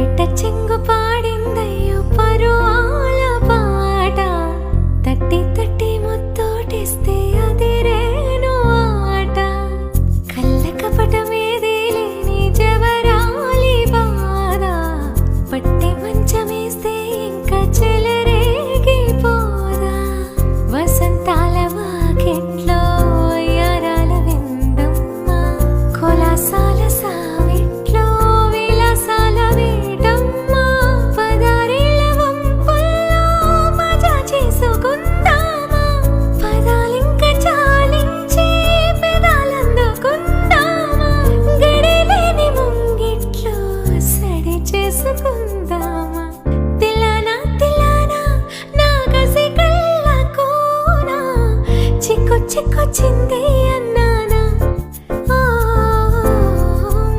బయట చెంగు పాడిందయ్యో పరువాల చేసుకుందామా? తిలానా తిలానా నా కసి కళ్ళ కోనా? చిక్కు చిక్కు అన్నానా?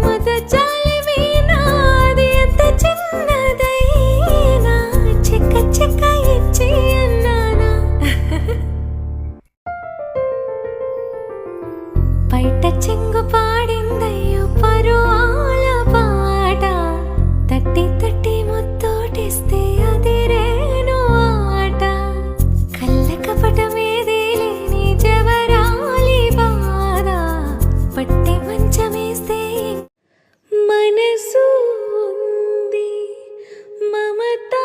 మద జాలివి నాది ఎంత చిన్నదైనా? చెక్క చెక్క ఇచ్చి అన్నానా? బయట చెంగు పాడిందయ్యా. పట్టి మనసు ఉంది మమత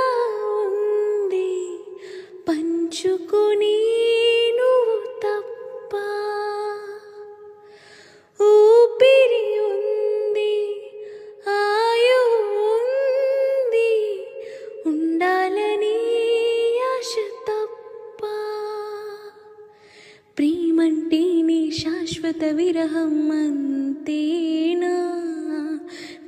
ఉంది. పంచుకొని నువ్వు తప్ప ఊపిరి ఉంది ఆయు ఉంది. ఉండాలని ఆశ తప్ప ప్రేమంటేనే శాశ్వత విరహం అంతేనా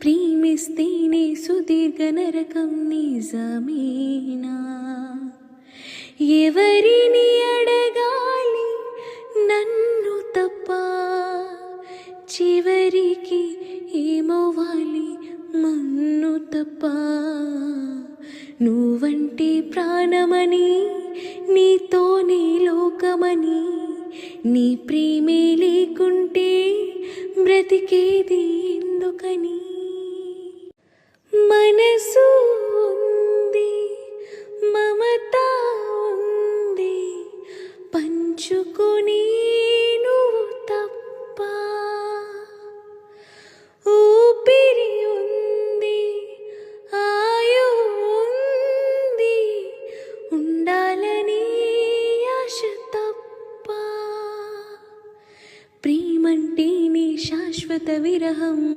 ప్రేమిస్తేనే సుదీర్ఘ నరకం నిజమేనా? ఎవరిని అడగాలి నన్ను తప్ప? చివరికి ఏమవ్వాలి మన్ను తప్ప? నువ్వంటే ప్రాణమని నీతోనే లోకమని నీ ప్రేమే లేకుంటే బ్రతికేది ఎందుకని? మనసు ఉంది మమత ఉంది పంచుకొని ఉండాలి विरहम्